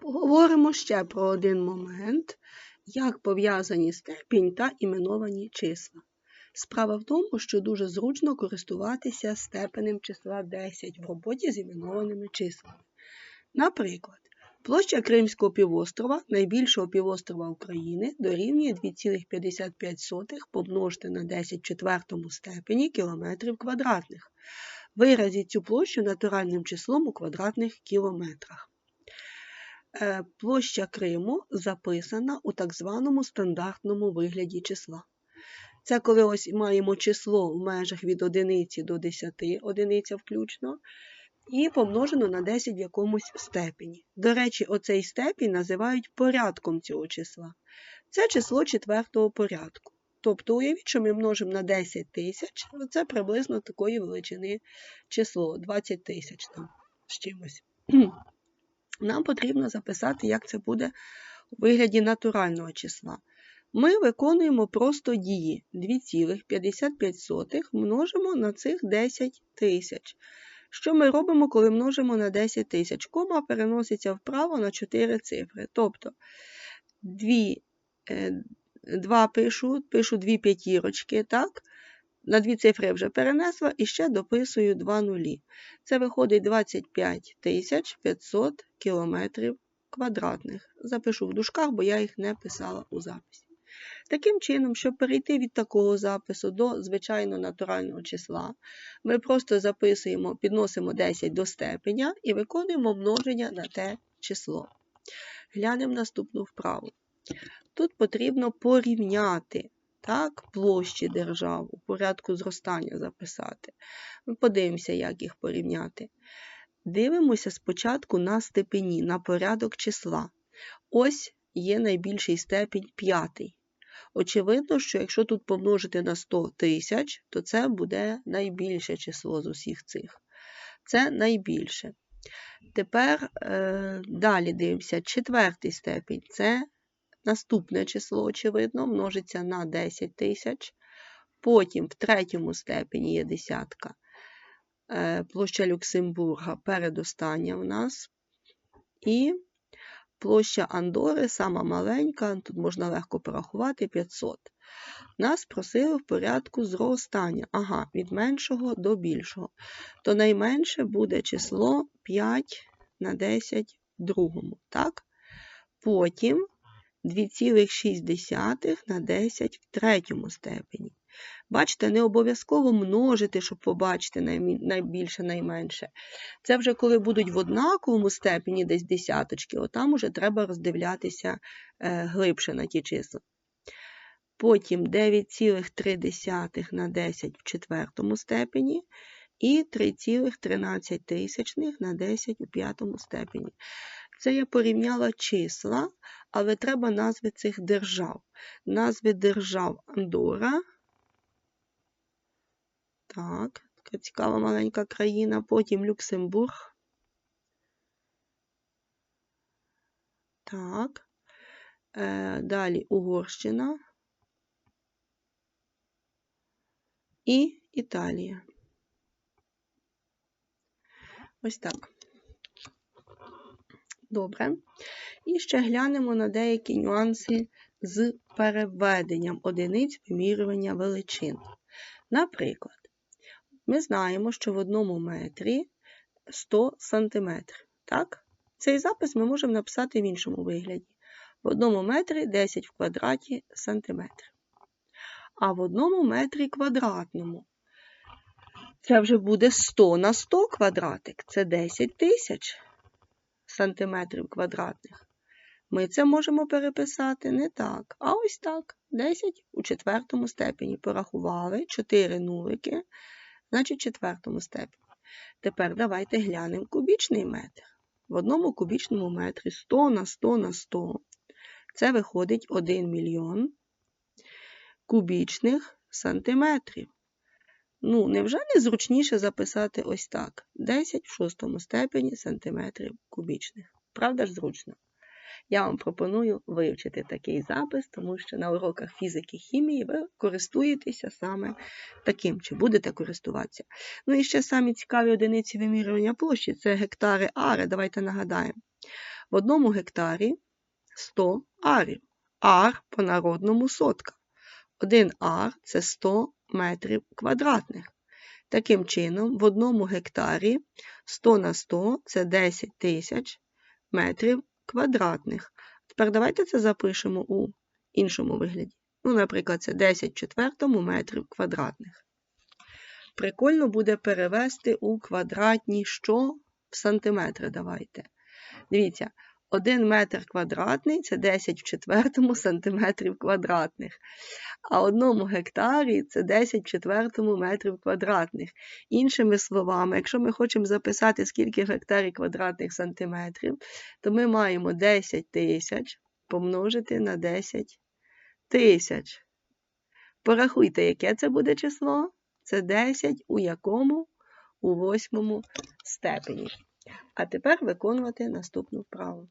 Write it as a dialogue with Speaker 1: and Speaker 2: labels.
Speaker 1: Поговоримо ще про один момент, як пов'язані степінь та іменовані числа. Справа в тому, що дуже зручно користуватися степенем числа 10 в роботі з іменованими числами. Наприклад, площа Кримського півострова, найбільшого півострова України, дорівнює 2,55 помножити на 10 в четвертому степені кілометрів квадратних. Виразіть цю площу натуральним числом у квадратних кілометрах. Е, площа Криму записана у так званому стандартному вигляді числа. Це коли ось маємо число в межах від 1 до 10, одиниця включно, і помножено на 10 в якомусь степені. До речі, оцей степінь називають порядком цього числа. Це число четвертого порядку. Тобто, уявіть, що ми множимо на 10 тисяч, це приблизно такої величини число 20 тисяч там з чимось. Нам потрібно записати, як це буде у вигляді натурального числа. Ми виконуємо просто дії 2,55 множимо на цих 10 тисяч. Що ми робимо, коли множимо на 10 тисяч? Кома переноситься вправо на 4 цифри. Тобто 2, 2 е, пишу, пишу 2 п'ятірочки, так? На дві цифри вже перенесла і ще дописую 2 нулі. Це виходить 25 500 кілометрів квадратних. Запишу в дужках, бо я їх не писала у записі. Таким чином, щоб перейти від такого запису до звичайно натурального числа, ми просто записуємо, підносимо 10 до степеня і виконуємо множення на те число. Глянемо наступну вправу. Тут потрібно порівняти так, площі держав у порядку зростання записати. Ми подивимося, як їх порівняти. Дивимося спочатку на степені, на порядок числа. Ось є найбільший степінь п'ятий. Очевидно, що якщо тут помножити на 100 тисяч, то це буде найбільше число з усіх цих. Це найбільше. Тепер е, далі дивимося, четвертий степінь це наступне число, очевидно, множиться на 10 тисяч. Потім в третьому степені є десятка. Е, площа Люксембурга передостання в нас. І площа Андори, сама маленька, тут можна легко порахувати 500. Нас просили в порядку зростання. Ага, від меншого до більшого. То найменше буде число 5 на 10 в другому. так? Потім 2,6 на 10 в третьому степені. Бачите, не обов'язково множити, щоб побачити найбільше, найменше. Це вже коли будуть в однаковому степені десь десяточки, отам уже треба роздивлятися е, глибше на ті числа. Потім 9,3 на 10 в четвертому степені і 3,13 на 10 у п'ятому степені. Це я порівняла числа, але треба назви цих держав. Назви держав Андора. Так, така цікава маленька країна. Потім Люксембург. Так. Е, Далі Угорщина і Італія. Ось так. Добре. І ще глянемо на деякі нюанси з переведенням одиниць вимірювання величин. Наприклад, ми знаємо, що в одному метрі 100 см. Так? Цей запис ми можемо написати в іншому вигляді. В одному метрі 10 в квадраті сантиметрів. А в одному метрі квадратному. Це вже буде 100 на 100 квадратик, це 10 тисяч сантиметрів квадратних. Ми це можемо переписати не так, а ось так. 10 у четвертому степені. Порахували 4 нулики, значить в четвертому степені. Тепер давайте глянемо кубічний метр. В одному кубічному метрі 100 на 100 на 100. Це виходить 1 мільйон кубічних сантиметрів. Ну, невже не зручніше записати ось так: 10 в шостому степені сантиметрів кубічних. Правда ж зручно? Я вам пропоную вивчити такий запис, тому що на уроках фізики хімії ви користуєтеся саме таким, чи будете користуватися. Ну і ще самі цікаві одиниці вимірювання площі це гектари ари. Давайте нагадаємо. В одному гектарі 100 арів. Ар по народному сотка. Один ар це 100 метрів квадратних. Таким чином, в одному гектарі 100 на 100 це 10 тисяч метрів квадратних. Тепер давайте це запишемо у іншому вигляді. Ну, наприклад, це 10 четвертому метрів квадратних. Прикольно буде перевести у квадратні що в сантиметри давайте. Дивіться, 1 метр квадратний це 10 в четвертому сантиметрів квадратних. А одному гектарі це 10 в четвертому метрів квадратних. Іншими словами, якщо ми хочемо записати, скільки гектарів квадратних сантиметрів, то ми маємо 10 тисяч помножити на 10 тисяч. Порахуйте, яке це буде число? Це 10 у якому? У восьмому степені. А тепер виконувати наступну вправу.